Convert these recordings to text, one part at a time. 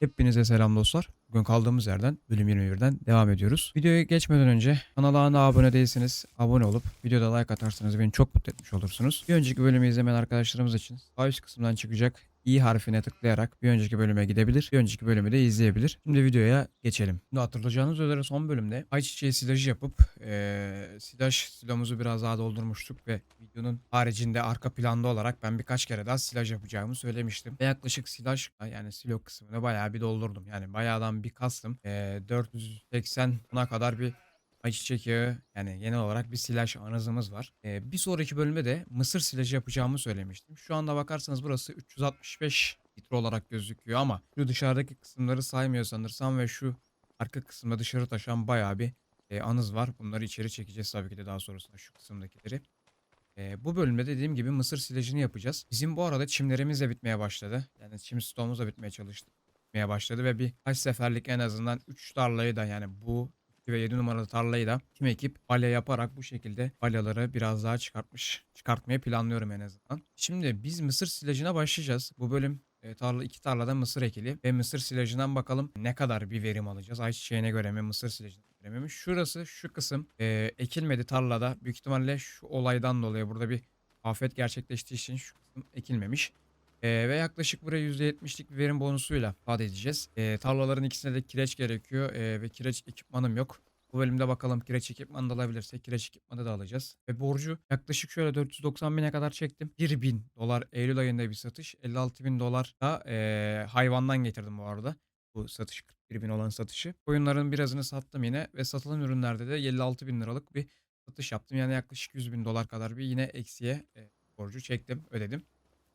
Hepinize selam dostlar. Bugün kaldığımız yerden bölüm 21'den devam ediyoruz. Videoya geçmeden önce kanala hala abone değilseniz abone olup videoda like atarsanız beni çok mutlu etmiş olursunuz. Bir önceki bölümü izlemeyen arkadaşlarımız için sağ üst kısımdan çıkacak i harfine tıklayarak bir önceki bölüme gidebilir. Bir önceki bölümü de izleyebilir. Şimdi videoya geçelim. Şimdi hatırlayacağınız üzere son bölümde ayçiçeği silajı yapıp eee silaj silomuzu biraz daha doldurmuştuk ve videonun haricinde arka planda olarak ben birkaç kere daha silaj yapacağımı söylemiştim. Ve yaklaşık silaj yani silo kısmını bayağı bir doldurdum. Yani bayağıdan bir kastım. Eee 480 buna kadar bir ayçiçek yağı yani genel olarak bir silaj anızımız var. Ee, bir sonraki bölümde de mısır silajı yapacağımı söylemiştim. Şu anda bakarsanız burası 365 litre olarak gözüküyor ama şu dışarıdaki kısımları saymıyor sanırsam ve şu arka kısımda dışarı taşan bayağı bir e, anız var. Bunları içeri çekeceğiz tabii ki de daha sonrasında şu kısımdakileri. E, bu bölümde dediğim gibi mısır silajını yapacağız. Bizim bu arada çimlerimiz de bitmeye başladı. Yani çim stoğumuz da bitmeye çalıştı. Bitmeye başladı ve bir kaç seferlik en azından 3 tarlayı da yani bu 2 ve 7 numaralı tarlayı da kim ekip balya yaparak bu şekilde balyaları biraz daha çıkartmış çıkartmayı planlıyorum en azından. Şimdi biz mısır silajına başlayacağız. Bu bölüm e, tarla iki tarlada mısır ekili ve mısır silajından bakalım ne kadar bir verim alacağız. Ayçiçeğine göre mi mısır silajına göre mi? Şurası şu kısım e, ekilmedi tarlada. Büyük ihtimalle şu olaydan dolayı burada bir afet gerçekleştiği için şu kısım ekilmemiş. Ee, ve yaklaşık buraya %70'lik bir verim bonusuyla ifade edeceğiz. Ee, tarlaların ikisine de kireç gerekiyor ee, ve kireç ekipmanım yok. Bu bölümde bakalım kireç ekipmanı da alabilirsek kireç ekipmanı da alacağız. Ve borcu yaklaşık şöyle 490 bine kadar çektim. 1 bin dolar Eylül ayında bir satış. 56 bin dolar da ee, hayvandan getirdim bu arada. Bu satış 41 bin olan satışı. Oyunların birazını sattım yine ve satılan ürünlerde de 56 bin liralık bir satış yaptım. Yani yaklaşık 100 bin dolar kadar bir yine eksiye e, borcu çektim ödedim.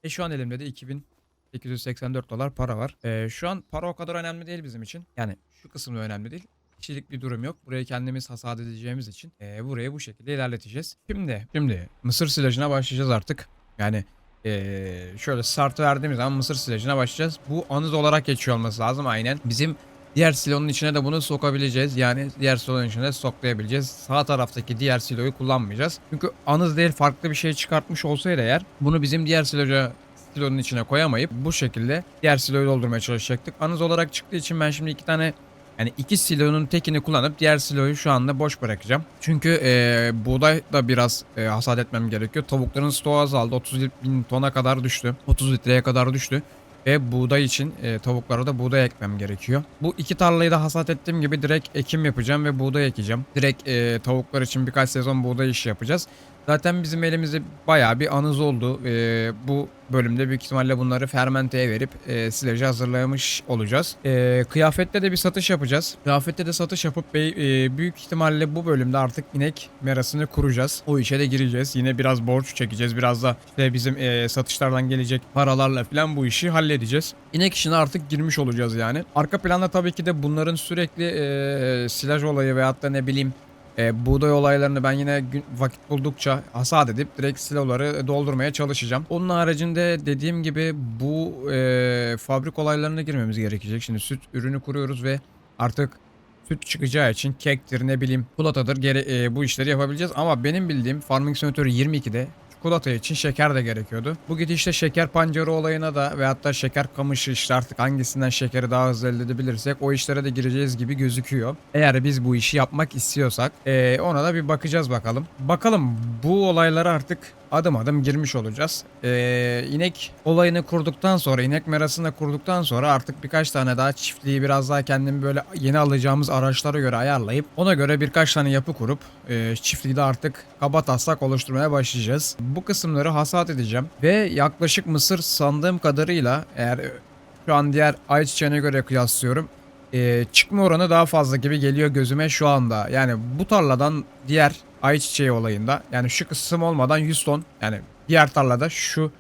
E şu an elimde de 2884 dolar para var. E, şu an para o kadar önemli değil bizim için. Yani şu kısmı önemli değil. Kişilik bir durum yok. Burayı kendimiz hasat edeceğimiz için e, burayı bu şekilde ilerleteceğiz. Şimdi, şimdi mısır silajına başlayacağız artık. Yani e, şöyle start verdiğimiz zaman mısır silajına başlayacağız. Bu anız olarak geçiyor olması lazım aynen. Bizim diğer silonun içine de bunu sokabileceğiz. Yani diğer silonun içine soklayabileceğiz. Sağ taraftaki diğer siloyu kullanmayacağız. Çünkü anız değil farklı bir şey çıkartmış olsaydı eğer bunu bizim diğer siloca silonun içine koyamayıp bu şekilde diğer siloyu doldurmaya çalışacaktık. Anız olarak çıktığı için ben şimdi iki tane yani iki silonun tekini kullanıp diğer siloyu şu anda boş bırakacağım. Çünkü e, buğday da biraz e, hasat etmem gerekiyor. Tavukların stoğu azaldı. 30 bin tona kadar düştü. 30 litreye kadar düştü. Ve buğday için e, tavuklara da buğday ekmem gerekiyor. Bu iki tarlayı da hasat ettiğim gibi direkt ekim yapacağım ve buğday ekeceğim. Direkt e, tavuklar için birkaç sezon buğday işi yapacağız. Zaten bizim elimizde bayağı bir anız oldu. E, bu bölümde büyük ihtimalle bunları fermenteye verip e, silajı hazırlamış olacağız. E, kıyafette de bir satış yapacağız. Kıyafette de satış yapıp e, büyük ihtimalle bu bölümde artık inek merasını kuracağız. O işe de gireceğiz. Yine biraz borç çekeceğiz. Biraz da işte bizim e, satışlardan gelecek paralarla falan bu işi halledeceğiz. İnek işine artık girmiş olacağız yani. Arka planda tabii ki de bunların sürekli e, silaj olayı veyahut da ne bileyim e, buğday olaylarını ben yine gün, vakit buldukça hasat edip direkt siloları doldurmaya çalışacağım. Onun haricinde dediğim gibi bu e, fabrik olaylarına girmemiz gerekecek. Şimdi süt ürünü kuruyoruz ve artık süt çıkacağı için kektir ne bileyim çikolatadır gere- e, bu işleri yapabileceğiz. Ama benim bildiğim Farming Simulator 22'de çikolata için şeker de gerekiyordu. Bu gidişte şeker pancarı olayına da ve hatta şeker kamışı işte artık hangisinden şekeri daha hızlı elde edebilirsek o işlere de gireceğiz gibi gözüküyor. Eğer biz bu işi yapmak istiyorsak eee, ona da bir bakacağız bakalım. Bakalım bu olaylara artık adım adım girmiş olacağız. Eee inek olayını kurduktan sonra, inek merasını kurduktan sonra artık birkaç tane daha çiftliği biraz daha kendimi böyle yeni alacağımız araçlara göre ayarlayıp ona göre birkaç tane yapı kurup eee çiftliği de artık kaba taslak oluşturmaya başlayacağız. Bu kısımları hasat edeceğim ve yaklaşık mısır sandığım kadarıyla eğer e, şu an diğer ayçiçeğine göre kıyaslıyorum e, çıkma oranı daha fazla gibi geliyor gözüme şu anda. Yani bu tarladan diğer ayçiçeği olayında yani şu kısım olmadan 100 ton yani diğer tarlada şu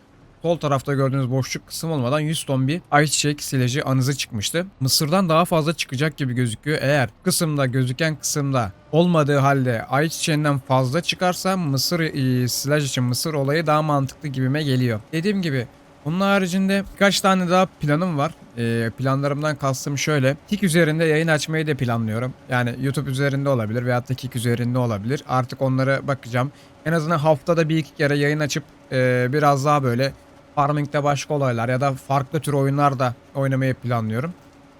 sol tarafta gördüğünüz boşluk kısım olmadan 100 ton bir ayçiçek silajı anızı çıkmıştı. Mısırdan daha fazla çıkacak gibi gözüküyor. Eğer kısımda gözüken kısımda olmadığı halde ayçiçeğinden fazla çıkarsa mısır e, silaj için mısır olayı daha mantıklı gibime geliyor. Dediğim gibi bunun haricinde birkaç tane daha planım var. Ee, planlarımdan kastım şöyle. Tik üzerinde yayın açmayı da planlıyorum. Yani YouTube üzerinde olabilir veyahut da Kik üzerinde olabilir. Artık onlara bakacağım. En azından haftada bir iki kere yayın açıp e, biraz daha böyle farming'de başka olaylar ya da farklı tür oyunlar da oynamayı planlıyorum.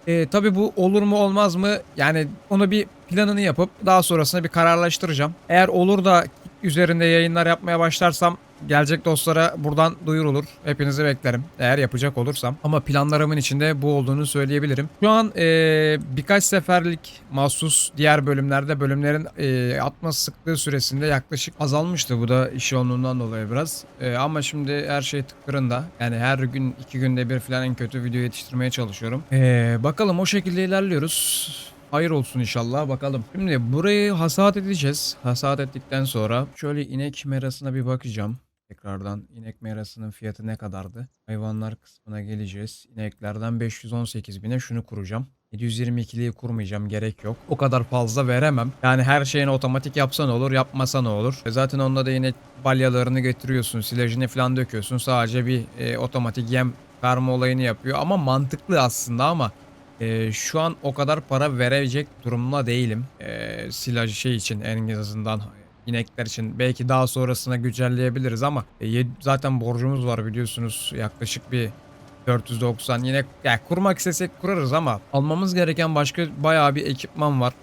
E, tabii bu olur mu olmaz mı? Yani onu bir planını yapıp daha sonrasında bir kararlaştıracağım. Eğer olur da üzerinde yayınlar yapmaya başlarsam gelecek dostlara buradan duyurulur. Hepinizi beklerim eğer yapacak olursam. Ama planlarımın içinde bu olduğunu söyleyebilirim. Şu an e, birkaç seferlik mahsus diğer bölümlerde bölümlerin e, atma sıklığı süresinde yaklaşık azalmıştı. Bu da iş yoğunluğundan dolayı biraz. E, ama şimdi her şey tıkırında. Yani her gün iki günde bir falan en kötü video yetiştirmeye çalışıyorum. E, bakalım o şekilde ilerliyoruz. Hayır olsun inşallah bakalım. Şimdi burayı hasat edeceğiz. Hasat ettikten sonra şöyle inek merasına bir bakacağım. Tekrardan inek merasının fiyatı ne kadardı? Hayvanlar kısmına geleceğiz. İneklerden 518 bine şunu kuracağım. 722'liyi kurmayacağım gerek yok. O kadar fazla veremem. Yani her şeyini otomatik yapsan olur yapmasa ne olur. E zaten onda da yine balyalarını getiriyorsun. Silajını falan döküyorsun. Sadece bir e, otomatik yem verme olayını yapıyor. Ama mantıklı aslında ama ee, şu an o kadar para verecek durumda değilim. Ee, silaj şey için en azından inekler için belki daha sonrasına güncelleyebiliriz ama e, zaten borcumuz var biliyorsunuz yaklaşık bir 490 yine ya kurmak istesek kurarız ama almamız gereken başka bayağı bir ekipman var.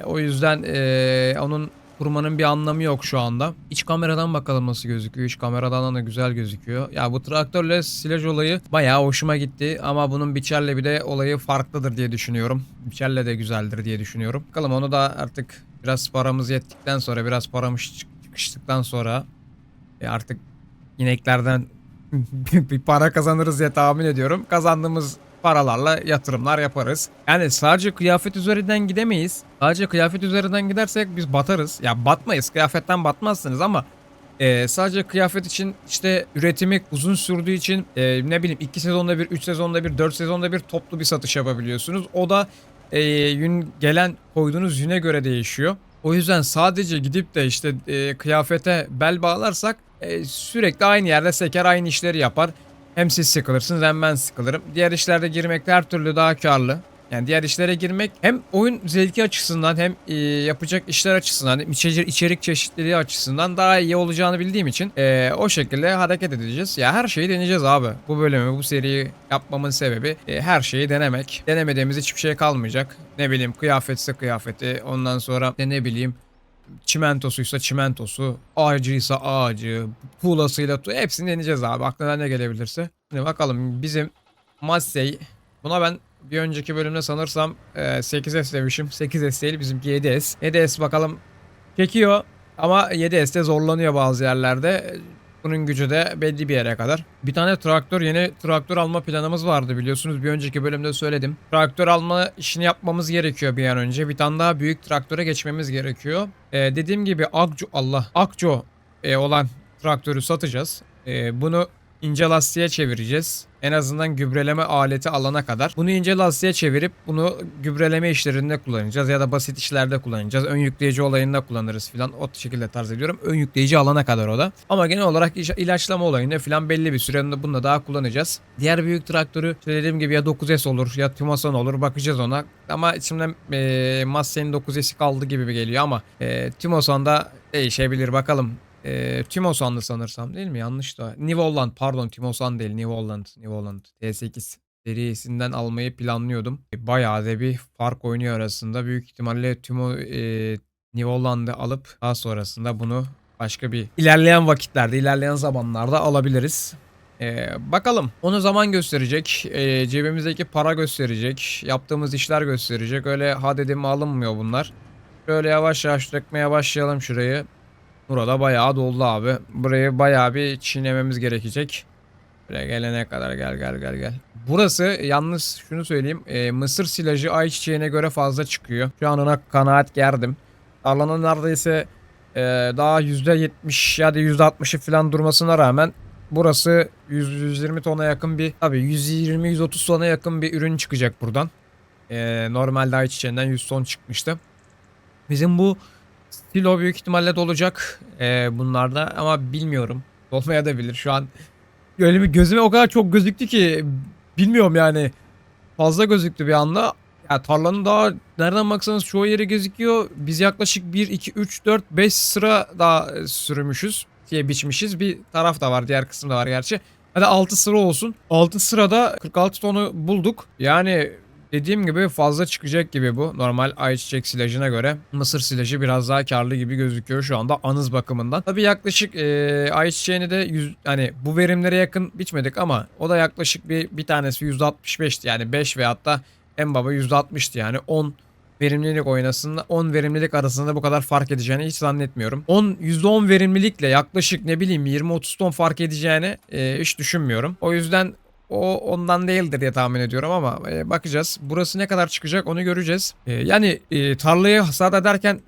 E, o yüzden e, onun kurmanın bir anlamı yok şu anda. İç kameradan bakalım nasıl gözüküyor. İç kameradan da güzel gözüküyor. Ya bu traktörle silaj olayı bayağı hoşuma gitti. Ama bunun biçerle bir de olayı farklıdır diye düşünüyorum. Biçerle de güzeldir diye düşünüyorum. Bakalım onu da artık biraz paramız yettikten sonra biraz paramız çık- çıkıştıktan sonra e, artık ineklerden bir para kazanırız diye tahmin ediyorum. Kazandığımız paralarla yatırımlar yaparız. Yani sadece kıyafet üzerinden gidemeyiz. Sadece kıyafet üzerinden gidersek biz batarız. Ya batmayız. Kıyafetten batmazsınız ama e, sadece kıyafet için işte üretimi uzun sürdüğü için e, ne bileyim 2 sezonda bir, 3 sezonda bir, 4 sezonda bir toplu bir satış yapabiliyorsunuz. O da e, gelen koyduğunuz yüne göre değişiyor. O yüzden sadece gidip de işte e, kıyafete bel bağlarsak e, sürekli aynı yerde seker aynı işleri yapar. Hem siz sıkılırsınız hem ben sıkılırım. Diğer işlerde girmek her türlü daha karlı. Yani diğer işlere girmek hem oyun zevki açısından hem e, yapacak işler açısından hem içerik, çeşitliliği açısından daha iyi olacağını bildiğim için e, o şekilde hareket edeceğiz. Ya her şeyi deneyeceğiz abi. Bu bölümü, bu seriyi yapmamın sebebi e, her şeyi denemek. Denemediğimiz hiçbir şey kalmayacak. Ne bileyim kıyafetse kıyafeti, ondan sonra de ne bileyim çimentosuysa çimentosu, ağacıysa ağacı, tuğlasıyla tu hepsini deneyeceğiz abi. Aklına ne gelebilirse. Şimdi bakalım bizim Massey buna ben bir önceki bölümde sanırsam e, 8S demişim. 8S değil bizimki 7S. 7S bakalım çekiyor ama 7S'te zorlanıyor bazı yerlerde. Bunun gücü de belli bir yere kadar. Bir tane traktör, yeni traktör alma planımız vardı biliyorsunuz. Bir önceki bölümde söyledim. Traktör alma işini yapmamız gerekiyor bir an önce. Bir tane daha büyük traktöre geçmemiz gerekiyor. Ee, dediğim gibi Akco, Allah, Akco e, olan traktörü satacağız. Ee, bunu ince lastiğe çevireceğiz. En azından gübreleme aleti alana kadar. Bunu ince lastiğe çevirip bunu gübreleme işlerinde kullanacağız ya da basit işlerde kullanacağız. Ön yükleyici olayında kullanırız filan. O şekilde tarz ediyorum. Ön yükleyici alana kadar o da. Ama genel olarak ilaçlama olayında filan belli bir süre bunu da daha kullanacağız. Diğer büyük traktörü söylediğim gibi ya 9S olur ya Timosan olur bakacağız ona. Ama içimden e, Massey'nin 9S'i kaldı gibi geliyor ama e, Timosan'da değişebilir bakalım. E, Timosan'dı sanırsam değil mi? Yanlış da. New Holland pardon Timosan değil New Holland. New Holland T8 serisinden almayı planlıyordum. E, Bayağı da bir fark oynuyor arasında. Büyük ihtimalle Timo e, New Holland'ı alıp daha sonrasında bunu başka bir ilerleyen vakitlerde, ilerleyen zamanlarda alabiliriz. Ee, bakalım. Onu zaman gösterecek. Ee, cebimizdeki para gösterecek. Yaptığımız işler gösterecek. Öyle ha dedim alınmıyor bunlar. Böyle yavaş yavaş dökmeye başlayalım şurayı. Burada bayağı doldu abi. Burayı bayağı bir çiğnememiz gerekecek. Buraya gelene kadar gel gel gel gel. Burası yalnız şunu söyleyeyim. e, mısır silajı ayçiçeğine göre fazla çıkıyor. Şu an ona kanaat gerdim. Tarlanın neredeyse e, daha %70 ya da %60'ı falan durmasına rağmen burası 100-120 tona yakın bir tabii 120-130 tona yakın bir ürün çıkacak buradan. E, normalde ayçiçeğinden 100 ton çıkmıştı. Bizim bu Stilo büyük ihtimalle dolacak e, bunlarda ama bilmiyorum. Dolmaya da bilir şu an. Öyle bir gözüme o kadar çok gözüktü ki bilmiyorum yani. Fazla gözüktü bir anda. Ya tarlanın daha nereden baksanız çoğu yeri gözüküyor. Biz yaklaşık 1, 2, 3, 4, 5 sıra daha sürmüşüz. Diye biçmişiz. Bir taraf da var diğer kısım da var gerçi. Hadi 6 sıra olsun. 6 sırada 46 tonu bulduk. Yani dediğim gibi fazla çıkacak gibi bu. Normal ayçiçek silajına göre mısır silajı biraz daha karlı gibi gözüküyor şu anda anız bakımından. Tabii yaklaşık e, ayçiçeğini de yüz, hani bu verimlere yakın biçmedik ama o da yaklaşık bir bir tanesi %65'ti yani 5 ve hatta en baba %60'tı yani 10 verimlilik oynasında 10 verimlilik arasında bu kadar fark edeceğini hiç zannetmiyorum. 10 %10 verimlilikle yaklaşık ne bileyim 20-30 ton fark edeceğini e, hiç düşünmüyorum. O yüzden o ondan değildir diye tahmin ediyorum ama e, bakacağız. Burası ne kadar çıkacak onu göreceğiz. E, yani e, tarlayı hasat ederken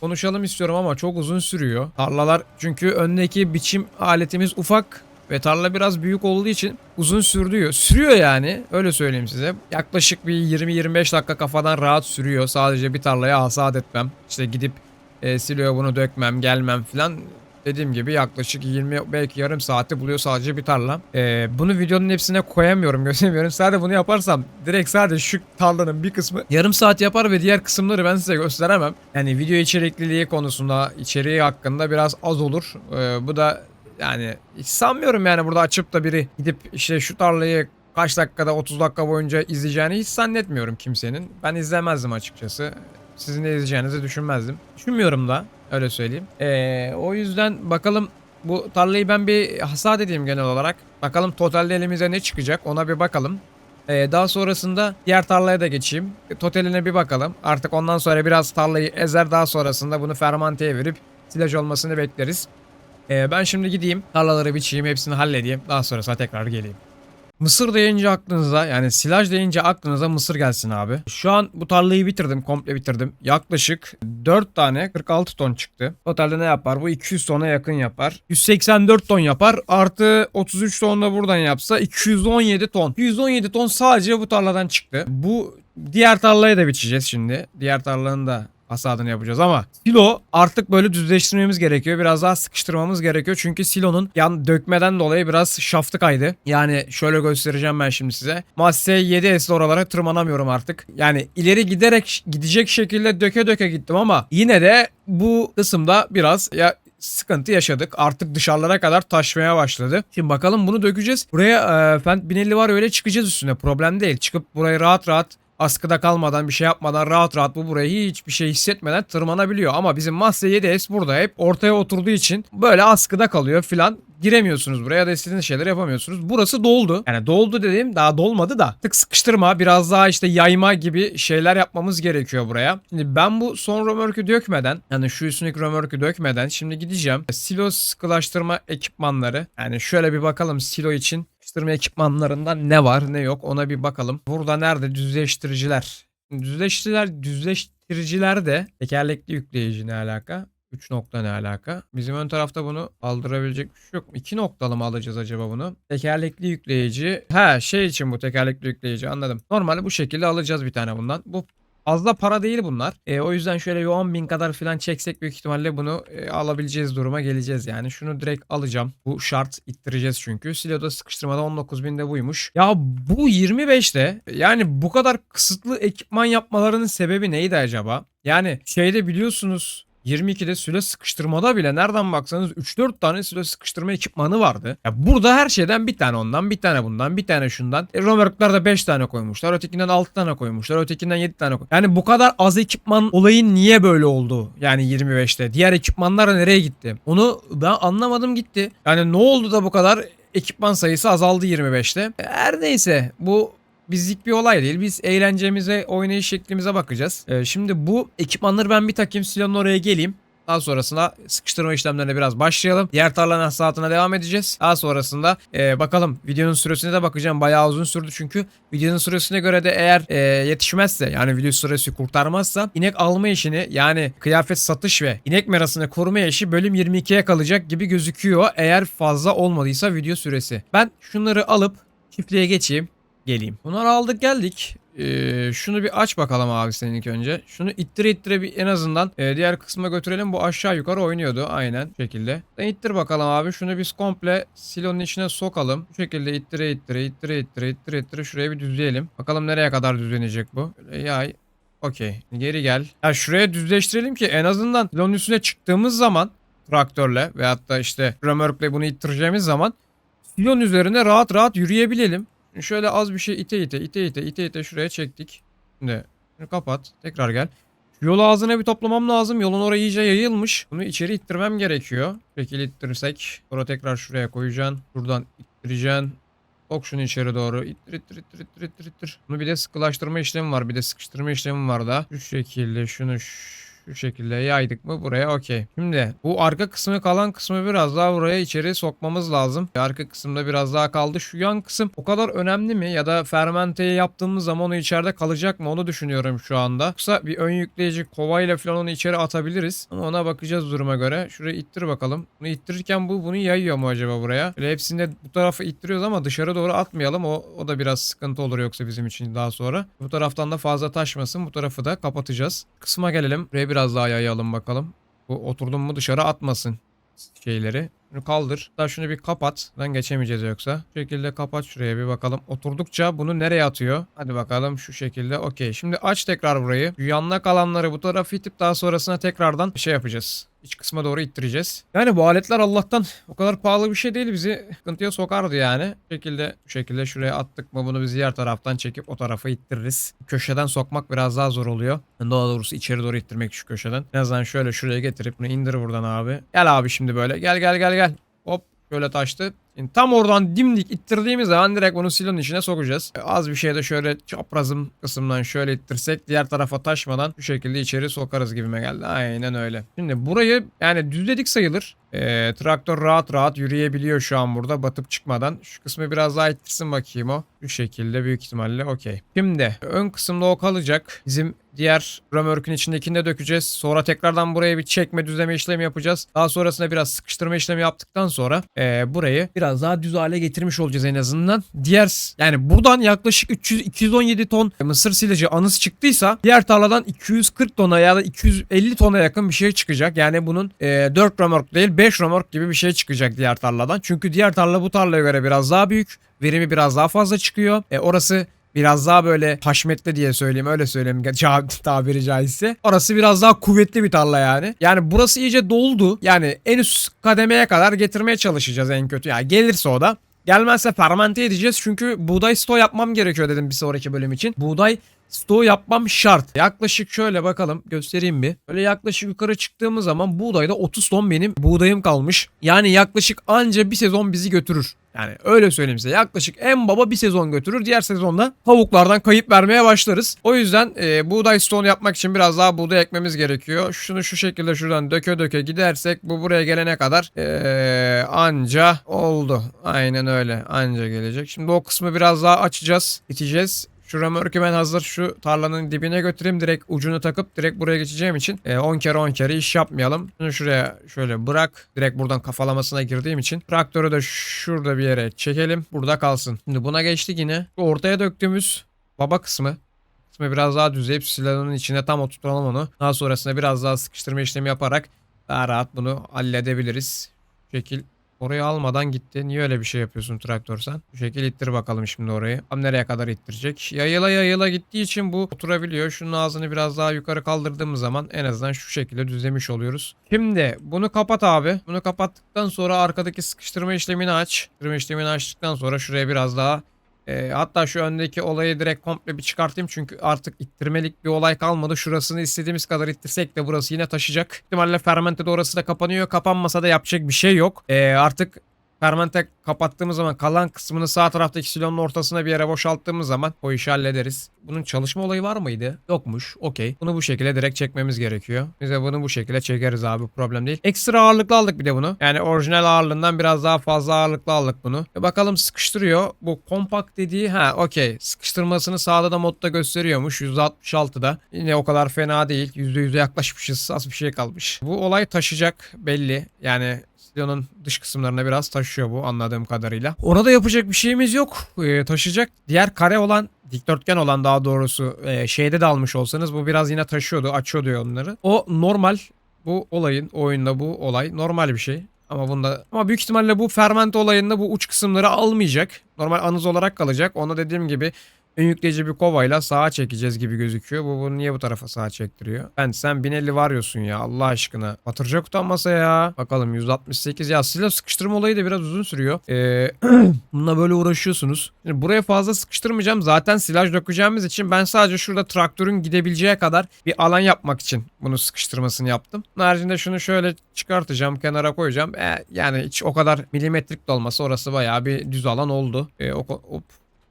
konuşalım istiyorum ama çok uzun sürüyor. Tarlalar çünkü öndeki biçim aletimiz ufak ve tarla biraz büyük olduğu için uzun sürdüyor. Sürüyor yani öyle söyleyeyim size. Yaklaşık bir 20-25 dakika kafadan rahat sürüyor. Sadece bir tarlaya hasat etmem. İşte gidip e, siloya bunu dökmem gelmem falan. Dediğim gibi yaklaşık 20 belki yarım saati buluyor sadece bir tarla. E, bunu videonun hepsine koyamıyorum gösteremiyorum. Sadece bunu yaparsam direkt sadece şu tarlanın bir kısmı yarım saat yapar ve diğer kısımları ben size gösteremem. Yani video içerikliliği konusunda içeriği hakkında biraz az olur. E, bu da yani hiç sanmıyorum yani burada açıp da biri gidip işte şu tarlayı kaç dakikada 30 dakika boyunca izleyeceğini hiç zannetmiyorum kimsenin. Ben izlemezdim açıkçası. Sizin de izleyeceğinizi düşünmezdim. Düşünmüyorum da öyle söyleyeyim. Ee, o yüzden bakalım bu tarlayı ben bir hasat edeyim genel olarak. Bakalım totalde elimize ne çıkacak ona bir bakalım. Ee, daha sonrasında diğer tarlaya da geçeyim. Totaline bir bakalım. Artık ondan sonra biraz tarlayı ezer daha sonrasında bunu fermanteye verip silaj olmasını bekleriz. Ee, ben şimdi gideyim tarlaları biçeyim hepsini halledeyim. Daha sonrasında tekrar geleyim. Mısır deyince aklınıza yani silaj deyince aklınıza mısır gelsin abi. Şu an bu tarlayı bitirdim komple bitirdim. Yaklaşık 4 tane 46 ton çıktı. Totalde ne yapar? Bu 200 tona yakın yapar. 184 ton yapar. Artı 33 ton da buradan yapsa 217 ton. 217 ton sadece bu tarladan çıktı. Bu diğer tarlayı da biçeceğiz şimdi. Diğer tarlanın da hasadını yapacağız ama silo artık böyle düzleştirmemiz gerekiyor. Biraz daha sıkıştırmamız gerekiyor. Çünkü silonun yan dökmeden dolayı biraz şaftı kaydı. Yani şöyle göstereceğim ben şimdi size. Masse 7S'li oralara tırmanamıyorum artık. Yani ileri giderek gidecek şekilde döke döke gittim ama yine de bu kısımda biraz ya sıkıntı yaşadık. Artık dışarılara kadar taşmaya başladı. Şimdi bakalım bunu dökeceğiz. Buraya e, Fent 1050 var öyle çıkacağız üstüne. Problem değil. Çıkıp burayı rahat rahat askıda kalmadan bir şey yapmadan rahat rahat bu burayı hiçbir şey hissetmeden tırmanabiliyor. Ama bizim Mazda 7S burada hep ortaya oturduğu için böyle askıda kalıyor filan. Giremiyorsunuz buraya ya da istediğiniz şeyler yapamıyorsunuz. Burası doldu. Yani doldu dediğim daha dolmadı da. Tık sıkıştırma biraz daha işte yayma gibi şeyler yapmamız gerekiyor buraya. Şimdi ben bu son römörkü dökmeden yani şu üstündeki römörkü dökmeden şimdi gideceğim. Silo sıkılaştırma ekipmanları. Yani şöyle bir bakalım silo için sıkıştırma ekipmanlarından ne var ne yok ona bir bakalım. Burada nerede düzleştiriciler? Düzleştiriciler, düzleştiriciler de tekerlekli yükleyici ne alaka? 3 nokta ne alaka? Bizim ön tarafta bunu aldırabilecek bir şey yok mu? 2 noktalı mı alacağız acaba bunu? Tekerlekli yükleyici. Ha şey için bu tekerlekli yükleyici anladım. Normalde bu şekilde alacağız bir tane bundan. Bu fazla para değil bunlar. E, o yüzden şöyle bir 10 bin kadar falan çeksek büyük ihtimalle bunu e, alabileceğiz duruma geleceğiz yani. Şunu direkt alacağım. Bu şart ittireceğiz çünkü. Siloda sıkıştırmada 19 binde buymuş. Ya bu 25'te yani bu kadar kısıtlı ekipman yapmalarının sebebi neydi acaba? Yani şeyde biliyorsunuz 22'de süre sıkıştırmada bile nereden baksanız 3-4 tane süre sıkıştırma ekipmanı vardı. Ya burada her şeyden bir tane ondan, bir tane bundan, bir tane şundan. E, Römerkler 5 tane koymuşlar. Ötekinden 6 tane koymuşlar. Ötekinden 7 tane koymuşlar. Yani bu kadar az ekipman olayı niye böyle oldu? Yani 25'te. Diğer ekipmanlar nereye gitti? Onu ben anlamadım gitti. Yani ne oldu da bu kadar ekipman sayısı azaldı 25'te? Her neyse bu bizlik bir olay değil. Biz eğlencemize, oynayış şeklimize bakacağız. Ee, şimdi bu ekipmanları ben bir takayım silahın oraya geleyim. Daha sonrasında sıkıştırma işlemlerine biraz başlayalım. Diğer tarlanın hasatına devam edeceğiz. Daha sonrasında e, bakalım videonun süresine de bakacağım. Bayağı uzun sürdü çünkü. Videonun süresine göre de eğer e, yetişmezse yani video süresi kurtarmazsa inek alma işini yani kıyafet satış ve inek merasını koruma işi bölüm 22'ye kalacak gibi gözüküyor. Eğer fazla olmadıysa video süresi. Ben şunları alıp çiftliğe geçeyim geleyim. Bunları aldık geldik. Ee, şunu bir aç bakalım abi senin ilk önce. Şunu ittire ittire bir en azından e, diğer kısma götürelim. Bu aşağı yukarı oynuyordu aynen şekilde. Sen ittir bakalım abi. Şunu biz komple silonun içine sokalım. Bu şekilde ittire ittire ittire ittire ittire ittire şuraya bir düzleyelim. Bakalım nereye kadar düzlenecek bu. Böyle yay. Okey. Geri gel. Ya şuraya düzleştirelim ki en azından silonun üstüne çıktığımız zaman traktörle veyahut da işte römörkle bunu ittireceğimiz zaman silon üzerine rahat rahat yürüyebilelim. Şöyle az bir şey ite ite ite ite ite ite şuraya çektik. Şimdi şunu kapat. Tekrar gel. Şu yolu ağzına bir toplamam lazım. Yolun oraya iyice yayılmış. Bunu içeri ittirmem gerekiyor. Şekil ittirirsek. Sonra tekrar şuraya koyacaksın. Buradan ittireceksin. Sok şunu içeri doğru. İttir ittir ittir ittir ittir ittir. Bunu bir de sıkılaştırma işlemi var. Bir de sıkıştırma işlemi var da. Şu şekilde şunu şu şekilde yaydık mı buraya okey. Şimdi bu arka kısmı kalan kısmı biraz daha buraya içeri sokmamız lazım. Arka kısımda biraz daha kaldı. Şu yan kısım o kadar önemli mi? Ya da fermenteyi yaptığımız zaman onu içeride kalacak mı? Onu düşünüyorum şu anda. Yoksa bir ön yükleyici kovayla falan onu içeri atabiliriz. Ama ona bakacağız duruma göre. Şuraya ittir bakalım. Bunu ittirirken bu bunu yayıyor mu acaba buraya? Böyle hepsini bu tarafa ittiriyoruz ama dışarı doğru atmayalım. O, o da biraz sıkıntı olur yoksa bizim için daha sonra. Bu taraftan da fazla taşmasın. Bu tarafı da kapatacağız. Kısma gelelim. Buraya biraz daha yayalım bakalım. Bu oturdum mu dışarı atmasın şeyleri. Şunu kaldır. Daha şunu bir kapat. Buradan geçemeyeceğiz yoksa. Şu şekilde kapat şuraya bir bakalım. Oturdukça bunu nereye atıyor? Hadi bakalım şu şekilde. Okey. Şimdi aç tekrar burayı. Yanına kalanları bu tarafa itip daha sonrasına tekrardan şey yapacağız. İç kısma doğru ittireceğiz. Yani bu aletler Allah'tan o kadar pahalı bir şey değil. Bizi sıkıntıya sokardı yani. Bu şekilde bu şekilde şuraya attık mı bunu biz diğer taraftan çekip o tarafa ittiririz. Köşeden sokmak biraz daha zor oluyor. Daha doğrusu içeri doğru ittirmek şu köşeden. En azından şöyle şuraya getirip bunu indir buradan abi. Gel abi şimdi böyle. Gel gel gel gel. Şöyle taştı. Şimdi tam oradan dimdik ittirdiğimiz zaman direkt bunu silonun içine sokacağız. E, Az bir şey de şöyle çaprazım kısımdan şöyle ittirsek diğer tarafa taşmadan bu şekilde içeri sokarız gibime geldi. Aynen öyle. Şimdi burayı yani düzledik sayılır. E, traktör rahat rahat yürüyebiliyor şu an burada batıp çıkmadan. Şu kısmı biraz daha ittirsin bakayım o. Bu şekilde büyük ihtimalle okey. Şimdi ön kısımda o kalacak. Bizim diğer römörkün içindekini de dökeceğiz. Sonra tekrardan buraya bir çekme düzleme işlemi yapacağız. Daha sonrasında biraz sıkıştırma işlemi yaptıktan sonra e, burayı biraz daha düz hale getirmiş olacağız en azından. Diğer yani buradan yaklaşık 300 217 ton mısır silajı anıs çıktıysa diğer tarladan 240 tona ya da 250 tona yakın bir şey çıkacak. Yani bunun e, 4 römork değil 5 römork gibi bir şey çıkacak diğer tarladan. Çünkü diğer tarla bu tarlaya göre biraz daha büyük. Verimi biraz daha fazla çıkıyor. E, orası biraz daha böyle haşmetli diye söyleyeyim öyle söyleyeyim tabiri caizse. Orası biraz daha kuvvetli bir tarla yani. Yani burası iyice doldu. Yani en üst kademeye kadar getirmeye çalışacağız en kötü. Yani gelirse o da. Gelmezse fermente edeceğiz çünkü buğday sto yapmam gerekiyor dedim bir sonraki bölüm için. Buğday Stoğu yapmam şart. Yaklaşık şöyle bakalım göstereyim bir. Böyle yaklaşık yukarı çıktığımız zaman buğdayda 30 ton benim buğdayım kalmış. Yani yaklaşık anca bir sezon bizi götürür. Yani öyle söyleyeyim size yaklaşık en baba bir sezon götürür. Diğer sezonda tavuklardan kayıp vermeye başlarız. O yüzden e, buğday stoğunu yapmak için biraz daha buğday ekmemiz gerekiyor. Şunu şu şekilde şuradan döke döke gidersek bu buraya gelene kadar e, anca oldu. Aynen öyle anca gelecek. Şimdi o kısmı biraz daha açacağız. iteceğiz. Şu römörkü ben hazır şu tarlanın dibine götüreyim. Direkt ucunu takıp direkt buraya geçeceğim için e, 10 kere 10 kere iş yapmayalım. Şunu şuraya şöyle bırak. Direkt buradan kafalamasına girdiğim için. Traktörü de şurada bir yere çekelim. Burada kalsın. Şimdi buna geçtik yine. Şu ortaya döktüğümüz baba kısmı. Kısmı biraz daha düzleyip silahın içine tam oturtalım onu. Daha sonrasında biraz daha sıkıştırma işlemi yaparak daha rahat bunu halledebiliriz. Şu şekil Orayı almadan gitti. Niye öyle bir şey yapıyorsun traktör sen? Bu şekil ittir bakalım şimdi orayı. Tam nereye kadar ittirecek? Yayıla yayıla gittiği için bu oturabiliyor. Şunun ağzını biraz daha yukarı kaldırdığımız zaman en azından şu şekilde düzlemiş oluyoruz. Şimdi bunu kapat abi. Bunu kapattıktan sonra arkadaki sıkıştırma işlemini aç. Sıkıştırma işlemini açtıktan sonra şuraya biraz daha e, hatta şu öndeki olayı direkt komple bir çıkartayım çünkü artık ittirmelik bir olay kalmadı. Şurasını istediğimiz kadar ittirsek de burası yine taşıyacak. İhtimalle fermente de orası da kapanıyor. Kapanmasa da yapacak bir şey yok. E, artık fermente kapattığımız zaman kalan kısmını sağ taraftaki silonun ortasına bir yere boşalttığımız zaman o işi hallederiz. Bunun çalışma olayı var mıydı? Yokmuş. Okey. Bunu bu şekilde direkt çekmemiz gerekiyor. Biz de bunu bu şekilde çekeriz abi. Problem değil. Ekstra ağırlıklı aldık bir de bunu. Yani orijinal ağırlığından biraz daha fazla ağırlıklı aldık bunu. E bakalım sıkıştırıyor. Bu kompakt dediği ha okey. Sıkıştırmasını sağda da modda gösteriyormuş. %66'da. Yine o kadar fena değil. %100'e yaklaşmışız. Az bir şey kalmış. Bu olay taşıyacak belli. Yani Stüdyonun dış kısımlarına biraz taşıyor bu anladığım kadarıyla. Orada yapacak bir şeyimiz yok. Ee, taşıyacak. Diğer kare olan dikdörtgen olan daha doğrusu e, şeyde de almış olsanız bu biraz yine taşıyordu açıyordu onları. O normal bu olayın oyunda bu olay normal bir şey. Ama bunda ama büyük ihtimalle bu ferment olayında bu uç kısımları almayacak. Normal anız olarak kalacak. Ona dediğim gibi ön yükleyici bir kovayla sağa çekeceğiz gibi gözüküyor. Bu bunu niye bu tarafa sağa çektiriyor? Ben sen 1050 varıyorsun ya Allah aşkına. Batıracak utanmasa ya. Bakalım 168 ya silah sıkıştırma olayı da biraz uzun sürüyor. Ee, bununla böyle uğraşıyorsunuz. Şimdi buraya fazla sıkıştırmayacağım. Zaten silaj dökeceğimiz için ben sadece şurada traktörün gidebileceği kadar bir alan yapmak için bunu sıkıştırmasını yaptım. Bunun haricinde şunu şöyle çıkartacağım kenara koyacağım. E, yani hiç o kadar milimetrik de olmasa orası bayağı bir düz alan oldu. E, o, o-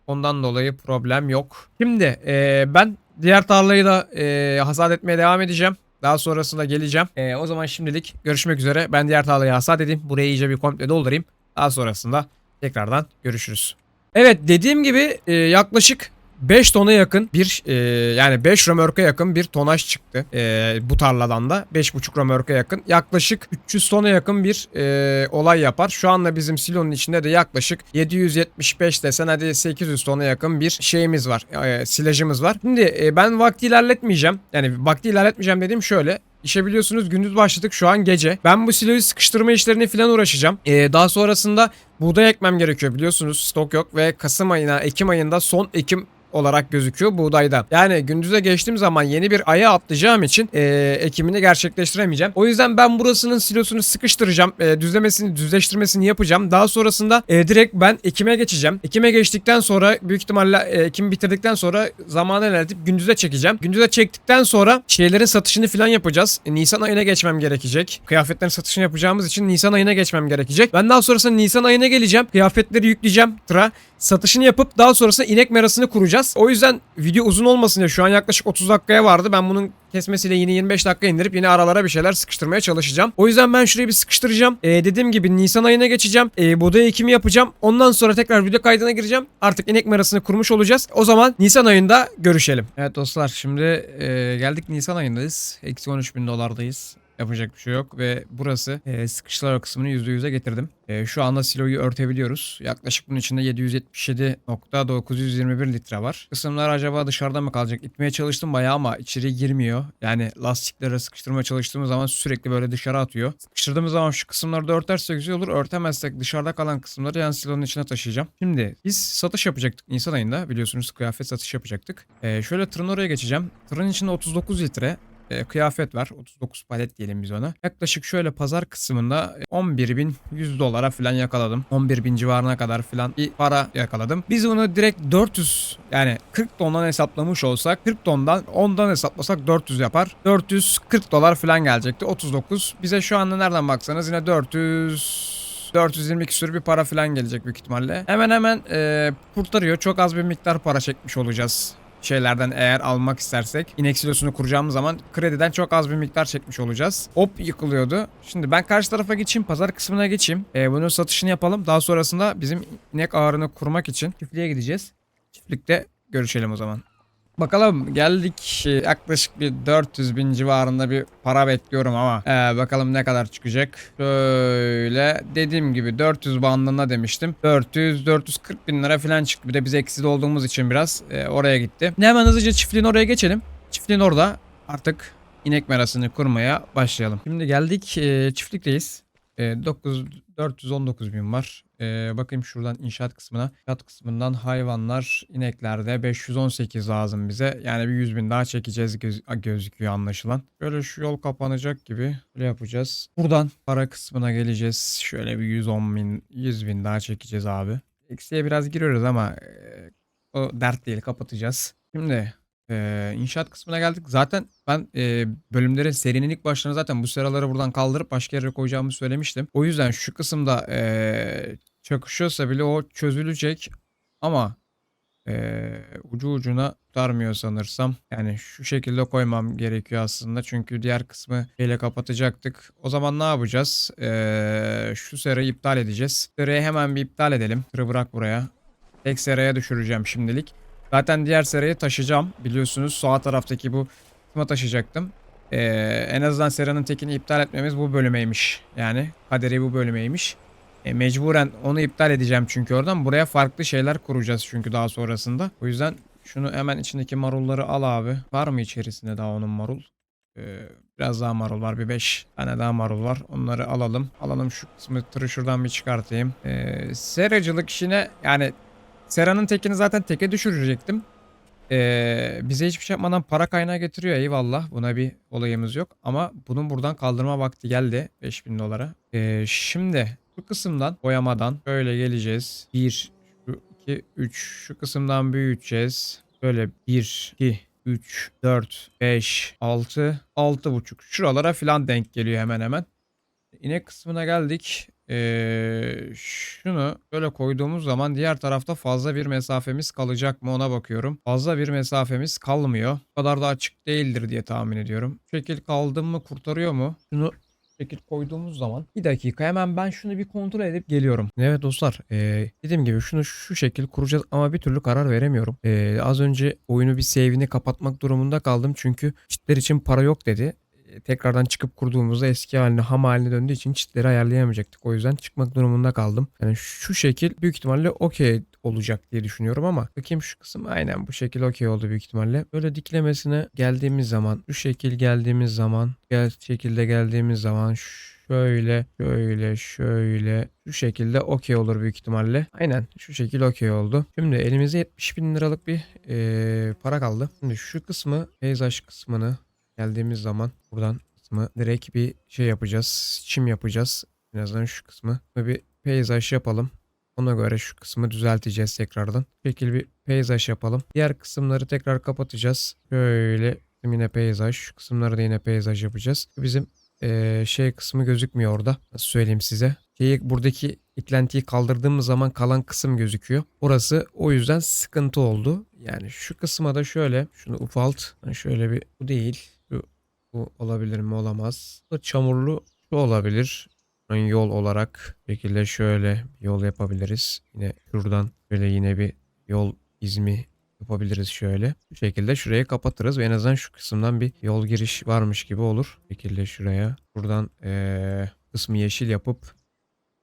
ondan dolayı problem yok. Şimdi e, ben diğer tarlayı da e, hasat etmeye devam edeceğim. Daha sonrasında geleceğim. E, o zaman şimdilik görüşmek üzere. Ben diğer tarlayı hasat edeyim. Burayı iyice bir komple doldurayım. Daha sonrasında tekrardan görüşürüz. Evet dediğim gibi e, yaklaşık 5 tona yakın bir e, yani 5 römorka yakın bir tonaj çıktı e, bu tarladan da 5,5 römorka yakın yaklaşık 300 tona yakın bir e, olay yapar. Şu anda bizim silonun içinde de yaklaşık 775 desen hadi 800 tona yakın bir şeyimiz var e, silajımız var. Şimdi e, ben vakti ilerletmeyeceğim yani vakti ilerletmeyeceğim dediğim şöyle İşe biliyorsunuz gündüz başladık şu an gece. Ben bu siloyu sıkıştırma işlerini falan uğraşacağım. Ee, daha sonrasında buğday ekmem gerekiyor biliyorsunuz stok yok ve Kasım ayına Ekim ayında son Ekim olarak gözüküyor buğdayda. Yani gündüze geçtiğim zaman yeni bir aya atlayacağım için e, ekimini gerçekleştiremeyeceğim. O yüzden ben burasının silosunu sıkıştıracağım. E, düzlemesini, düzleştirmesini yapacağım. Daha sonrasında e, direkt ben ekime geçeceğim. Ekime geçtikten sonra büyük ihtimalle e, ekimi bitirdikten sonra zamanı ilerletip gündüze çekeceğim. Gündüze çektikten sonra şeylerin satışını falan yapacağız. Nisan ayına geçmem gerekecek. Kıyafetlerin satışını yapacağımız için Nisan ayına geçmem gerekecek. Ben daha sonrasında Nisan ayına geleceğim. Kıyafetleri yükleyeceğim tıra. Satışını yapıp daha sonrasında inek merasını kuracağız. O yüzden video uzun olmasın diye şu an yaklaşık 30 dakikaya vardı. Ben bunun kesmesiyle yine 25 dakika indirip yine aralara bir şeyler sıkıştırmaya çalışacağım. O yüzden ben şurayı bir sıkıştıracağım. Ee, dediğim gibi Nisan ayına geçeceğim. Ee, buğday ekimi yapacağım. Ondan sonra tekrar video kaydına gireceğim. Artık inek merasını kurmuş olacağız. O zaman Nisan ayında görüşelim. Evet dostlar şimdi e, geldik Nisan ayındayız. Eksi 13 bin dolardayız. Yapacak bir şey yok ve burası e, sıkıştırma kısmını %100'e getirdim. E, şu anda siloyu örtebiliyoruz. Yaklaşık bunun içinde 777.921 litre var. Kısımlar acaba dışarıda mı kalacak? İtmeye çalıştım bayağı ama içeri girmiyor. Yani lastikleri sıkıştırmaya çalıştığımız zaman sürekli böyle dışarı atıyor. Sıkıştırdığımız zaman şu kısımları da örtersek güzel olur. Örtemezsek dışarıda kalan kısımları yan silonun içine taşıyacağım. Şimdi biz satış yapacaktık Nisan ayında. Biliyorsunuz kıyafet satış yapacaktık. E, şöyle tırın oraya geçeceğim. Tırın içinde 39 litre e, kıyafet var. 39 palet diyelim biz ona. Yaklaşık şöyle pazar kısmında 11.100 dolara falan yakaladım. 11.000 civarına kadar falan bir para yakaladım. Biz bunu direkt 400 yani 40 tondan hesaplamış olsak 40 tondan 10'dan hesaplasak 400 yapar. 440 dolar falan gelecekti. 39. Bize şu anda nereden baksanız yine 400 420 küsür bir para falan gelecek büyük ihtimalle. Hemen hemen e, kurtarıyor. Çok az bir miktar para çekmiş olacağız şeylerden eğer almak istersek inek silosunu kuracağımız zaman krediden çok az bir miktar çekmiş olacağız. Hop yıkılıyordu. Şimdi ben karşı tarafa geçeyim pazar kısmına geçeyim. Ee, bunun satışını yapalım. Daha sonrasında bizim inek ağırını kurmak için çiftliğe gideceğiz. Çiftlikte görüşelim o zaman. Bakalım geldik Ee, yaklaşık bir 400 bin civarında bir para bekliyorum ama ee, bakalım ne kadar çıkacak. Şöyle dediğim gibi 400 bandında demiştim. 400-440 bin lira falan çıktı. Bir de biz ekside olduğumuz için biraz ee, oraya gitti. Hemen hızlıca çiftliğin oraya geçelim. Çiftliğin orada artık inek merasını kurmaya başlayalım. Şimdi geldik ee, çiftlikteyiz. E, 9 419 bin var. E, bakayım şuradan inşaat kısmına. İnşaat kısmından hayvanlar, ineklerde 518 lazım bize. Yani bir 100 bin daha çekeceğiz göz, gözüküyor anlaşılan. Böyle şu yol kapanacak gibi böyle yapacağız. Buradan para kısmına geleceğiz. Şöyle bir 110 bin, 100 bin daha çekeceğiz abi. Eksiye biraz giriyoruz ama e, o dert değil kapatacağız. Şimdi ee, inşaat kısmına geldik. Zaten ben e, bölümlerin serinin ilk başlarına zaten bu seraları buradan kaldırıp başka yere koyacağımı söylemiştim. O yüzden şu kısımda e, çakışıyorsa bile o çözülecek ama e, ucu ucuna tutarmıyor sanırsam. Yani şu şekilde koymam gerekiyor aslında. Çünkü diğer kısmı böyle kapatacaktık. O zaman ne yapacağız? E, şu serayı iptal edeceğiz. Serayı hemen bir iptal edelim. Tırı bırak buraya. Tek seraya düşüreceğim şimdilik. Zaten diğer serayı taşıyacağım. Biliyorsunuz sağ taraftaki bu kısma taşıyacaktım. Ee, en azından seranın tekini iptal etmemiz bu bölümeymiş. Yani kaderi bu bölümeymiş. E, mecburen onu iptal edeceğim çünkü oradan. Buraya farklı şeyler kuracağız çünkü daha sonrasında. O yüzden şunu hemen içindeki marulları al abi. Var mı içerisinde daha onun marul? Ee, biraz daha marul var. Bir 5 tane daha marul var. Onları alalım. Alalım şu kısmı tırı şuradan bir çıkartayım. Ee, seracılık işine yani Sera'nın tekini zaten teke düşürecektim. Ee, bize hiçbir şey yapmadan para kaynağı getiriyor eyvallah. Buna bir olayımız yok. Ama bunun buradan kaldırma vakti geldi 5000 dolara. Ee, şimdi bu kısımdan boyamadan böyle geleceğiz. 1, şu 2, 3 şu kısımdan büyüteceğiz. Böyle 1, 2, 3, 4, 5, 6, 6,5 şuralara falan denk geliyor hemen hemen. İnek kısmına geldik. Ee, şunu böyle koyduğumuz zaman diğer tarafta fazla bir mesafemiz kalacak mı ona bakıyorum. Fazla bir mesafemiz kalmıyor. O kadar da açık değildir diye tahmin ediyorum. Şekil kaldım mı kurtarıyor mu? Şunu şekil koyduğumuz zaman bir dakika hemen ben şunu bir kontrol edip geliyorum. Evet dostlar ee, dediğim gibi şunu şu şekil kuracağız ama bir türlü karar veremiyorum. Ee, az önce oyunu bir save'ini kapatmak durumunda kaldım çünkü çitler için para yok dedi e, tekrardan çıkıp kurduğumuzda eski haline ham haline döndüğü için çitleri ayarlayamayacaktık. O yüzden çıkmak durumunda kaldım. Yani şu şekil büyük ihtimalle okey olacak diye düşünüyorum ama bakayım şu kısım aynen bu şekil okey oldu büyük ihtimalle. Böyle diklemesine geldiğimiz zaman şu şekil geldiğimiz zaman gel şekilde geldiğimiz zaman şöyle şöyle şöyle şu şekilde okey olur büyük ihtimalle. Aynen şu şekil okey oldu. Şimdi elimizde 70 bin liralık bir eee, para kaldı. Şimdi şu kısmı peyzaj kısmını geldiğimiz zaman buradan kısmı direkt bir şey yapacağız. Çim yapacağız. En azından şu kısmı. Bir peyzaj yapalım. Ona göre şu kısmı düzelteceğiz tekrardan. Bu şekil bir peyzaj yapalım. Diğer kısımları tekrar kapatacağız. Şöyle yine peyzaj. Şu kısımları da yine peyzaj yapacağız. Bizim eee, şey kısmı gözükmüyor orada. Nasıl söyleyeyim size. Şeyi, buradaki eklentiyi kaldırdığımız zaman kalan kısım gözüküyor. Orası o yüzden sıkıntı oldu. Yani şu kısma da şöyle şunu ufalt. Şöyle bir bu değil. Bu olabilir mi? Olamaz. Çamurlu şu olabilir. Yol olarak şekilde şöyle yol yapabiliriz. Yine şuradan böyle yine bir yol izmi yapabiliriz şöyle. Bu şekilde şurayı kapatırız ve en azından şu kısımdan bir yol giriş varmış gibi olur. Bu şekilde şuraya. Buradan eee kısmı yeşil yapıp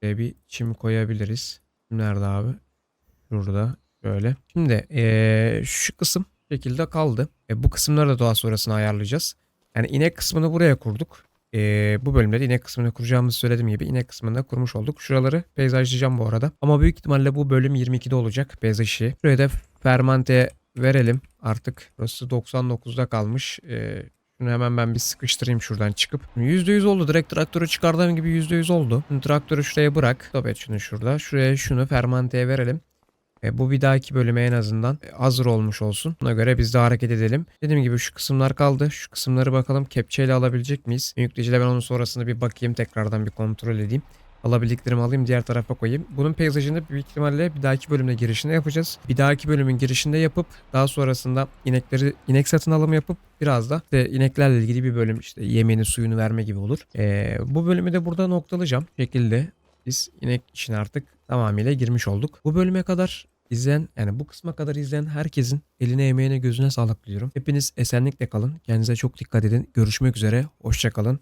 Buraya bir çim koyabiliriz. Nerede abi? Şurada. Şöyle. Şimdi eee, şu kısım şekilde kaldı. E, bu kısımları da daha sonrasını ayarlayacağız. Yani inek kısmını buraya kurduk. Eee, bu bölümde de inek kısmını kuracağımızı söylediğim gibi inek kısmını da kurmuş olduk. Şuraları peyzajlayacağım bu arada. Ama büyük ihtimalle bu bölüm 22'de olacak peyzaj işi. Şuraya da fermante verelim. Artık burası 99'da kalmış. Eee şunu hemen ben bir sıkıştırayım şuradan çıkıp. %100 oldu. Direkt traktörü çıkardığım gibi %100 oldu. Şimdi traktörü şuraya bırak. Stop şunu şurada. Şuraya şunu fermanteye verelim. E, bu bir dahaki bölüme en azından e, hazır olmuş olsun. Buna göre biz de hareket edelim. Dediğim gibi şu kısımlar kaldı. Şu kısımları bakalım kepçeyle alabilecek miyiz? Yükleyiciyle ben onun sonrasında bir bakayım. Tekrardan bir kontrol edeyim. Alabildiklerimi alayım diğer tarafa koyayım. Bunun peyzajını büyük ihtimalle bir dahaki bölümde girişinde yapacağız. Bir dahaki bölümün girişinde yapıp daha sonrasında inekleri inek satın alımı yapıp biraz da işte ineklerle ilgili bir bölüm işte yemeğini suyunu verme gibi olur. Ee, bu bölümü de burada noktalayacağım. Şekilde biz inek işine artık tamamıyla girmiş olduk. Bu bölüme kadar izleyen yani bu kısma kadar izleyen herkesin eline emeğine gözüne sağlık diliyorum. Hepiniz esenlikle kalın. Kendinize çok dikkat edin. Görüşmek üzere. Hoşçakalın.